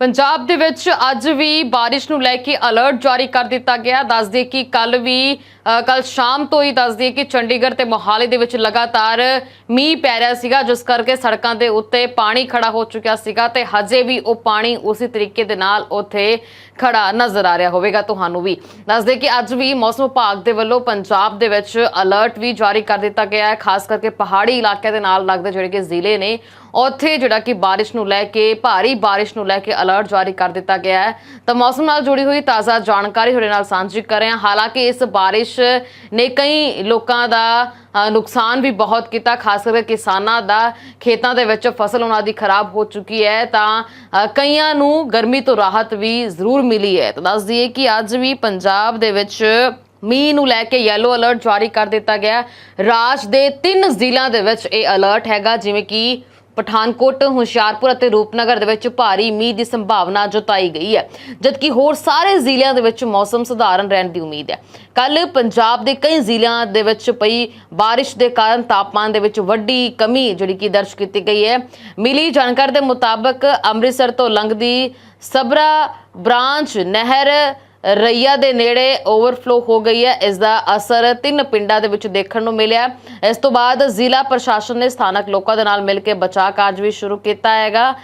ਪੰਜਾਬ ਦੇ ਵਿੱਚ ਅੱਜ ਵੀ ਬਾਰਿਸ਼ ਨੂੰ ਲੈ ਕੇ ਅਲਰਟ ਜਾਰੀ ਕਰ ਦਿੱਤਾ ਗਿਆ। ਦੱਸਦੇ ਕਿ ਕੱਲ ਵੀ ਕੱਲ ਸ਼ਾਮ ਤੋਂ ਹੀ ਦੱਸਦੇ ਕਿ ਚੰਡੀਗੜ੍ਹ ਤੇ ਮੋਹਾਲੀ ਦੇ ਵਿੱਚ ਲਗਾਤਾਰ ਮੀਂਹ ਪੈ ਰਿਹਾ ਸੀਗਾ, ਜਿਸ ਕਰਕੇ ਸੜਕਾਂ ਦੇ ਉੱਤੇ ਪਾਣੀ ਖੜਾ ਹੋ ਚੁੱਕਿਆ ਸੀਗਾ ਤੇ ਹਜੇ ਵੀ ਉਹ ਪਾਣੀ ਉਸੇ ਤਰੀਕੇ ਦੇ ਨਾਲ ਉੱਥੇ ਖੜਾ ਨਜ਼ਰ ਆ ਰਿਹਾ ਹੋਵੇਗਾ ਤੁਹਾਨੂੰ ਵੀ। ਦੱਸਦੇ ਕਿ ਅੱਜ ਵੀ ਮੌਸਮ ਵਿਭਾਗ ਦੇ ਵੱਲੋਂ ਪੰਜਾਬ ਦੇ ਵਿੱਚ ਅਲਰਟ ਵੀ ਜਾਰੀ ਕਰ ਦਿੱਤਾ ਗਿਆ ਹੈ, ਖਾਸ ਕਰਕੇ ਪਹਾੜੀ ਇਲਾਕਿਆਂ ਦੇ ਨਾਲ ਲੱਗਦੇ ਜਿਹੜੇ ਕਿ ਜ਼ਿਲ੍ਹੇ ਨੇ, ਉੱਥੇ ਜਿਹੜਾ ਕਿ ਬਾਰਿਸ਼ ਨੂੰ ਲੈ ਕੇ, ਭਾਰੀ ਬਾਰਿਸ਼ ਨੂੰ ਲੈ ਕੇ ਅਲਰਟ ਜਾਰੀ ਕਰ ਦਿੱਤਾ ਗਿਆ ਹੈ। ਤਾਂ ਮੌਸਮ ਨਾਲ ਜੁੜੀ ਹੋਈ ਤਾਜ਼ਾ ਜਾਣਕਾਰੀ ਤੁਹਾਡੇ ਨਾਲ ਸਾਂਝੀ ਕਰ ਰਹੇ ਹਾਂ। ਹਾਲਾਂਕਿ ਇਸ ਬਾਰਿਸ਼ ਨੇ ਕਈ ਲੋਕਾਂ ਦਾ ਨੁਕਸਾਨ ਵੀ ਬਹੁਤ ਕੀਤਾ। ਖਾਸ ਕਰਕੇ ਕਿਸਾਨਾਂ ਦਾ ਖੇਤਾਂ ਦੇ ਵਿੱਚ ਫਸਲ ਉਹਨਾਂ ਦੀ ਖਰਾਬ ਹੋ ਚੁੱਕੀ ਹੈ। ਤਾਂ ਕਈਆਂ ਨੂੰ ਗਰਮੀ ਤੋਂ ਰਾਹਤ ਵੀ ਜ਼ਰੂਰ ਮਿਲੀ ਹੈ। ਤਾਂ ਦੱਸ ਦਈਏ ਕਿ ਅੱਜ ਵੀ ਪੰਜਾਬ ਦੇ ਵਿੱਚ ਮੀਂਹ ਨੂੰ ਲੈ ਕੇ ਯੈਲੋ ਅਲਰਟ ਜਾਰੀ ਕਰ ਦਿੱਤਾ ਗਿਆ ਰਾਜ ਦੇ ਤਿੰਨ ਜ਼ਿਲ੍ਹਿਆਂ ਦੇ ਵਿੱਚ ਇਹ ਅਲਰਟ ਹੈਗਾ, ਜਿਵੇਂ ਕਿ ਪਠਾਨਕੋਟ, ਹੁਸ਼ਿਆਰਪੁਰ ਅਤੇ ਰੂਪਨਗਰ ਦੇ ਵਿੱਚ ਭਾਰੀ ਮੀਂਹ ਦੀ ਸੰਭਾਵਨਾ ਜਤਾਈ ਗਈ ਹੈ, ਜਦਕਿ ਹੋਰ ਸਾਰੇ ਜ਼ਿਲ੍ਹਿਆਂ ਦੇ ਵਿੱਚ ਮੌਸਮ ਸਧਾਰਨ ਰਹਿਣ ਦੀ ਉਮੀਦ ਹੈ। ਕੱਲ ਪੰਜਾਬ ਦੇ ਕਈ ਜ਼ਿਲ੍ਹਿਆਂ ਦੇ ਵਿੱਚ ਪਈ ਬਾਰਿਸ਼ ਦੇ ਕਾਰਨ ਤਾਪਮਾਨ ਦੇ ਵਿੱਚ ਵੱਡੀ ਕਮੀ ਜਿਹੜੀ ਕਿ ਦਰਜ ਕੀਤੀ ਗਈ ਹੈ। ਮਿਲੀ ਜਾਣਕਾਰੀ ਦੇ ਮੁਤਾਬਕ ਅੰਮ੍ਰਿਤਸਰ ਤੋਂ ਲੰਘਦੀ ਸਬਰਾ ਬ੍ਰਾਂਚ ਨਹਿਰ ਰਈਆ ਦੇ ਨੇੜੇ ਓਵਰਫਲੋ ਹੋ ਗਈ ਹੈ। ਇਸ ਦਾ ਅਸਰ ਤਿੰਨ ਪਿੰਡਾਂ ਦੇ ਵਿੱਚ ਦੇਖਣ ਨੂੰ ਮਿਲਿਆ। ਇਸ ਤੋਂ ਬਾਅਦ ਜ਼ਿਲ੍ਹਾ ਪ੍ਰਸ਼ਾਸਨ ਨੇ ਸਥਾਨਕ ਲੋਕਾਂ ਦੇ ਨਾਲ ਮਿਲ ਕੇ ਬਚਾਅ ਕਾਰਜ ਵੀ ਸ਼ੁਰੂ ਕੀਤਾ ਹੈਗਾ।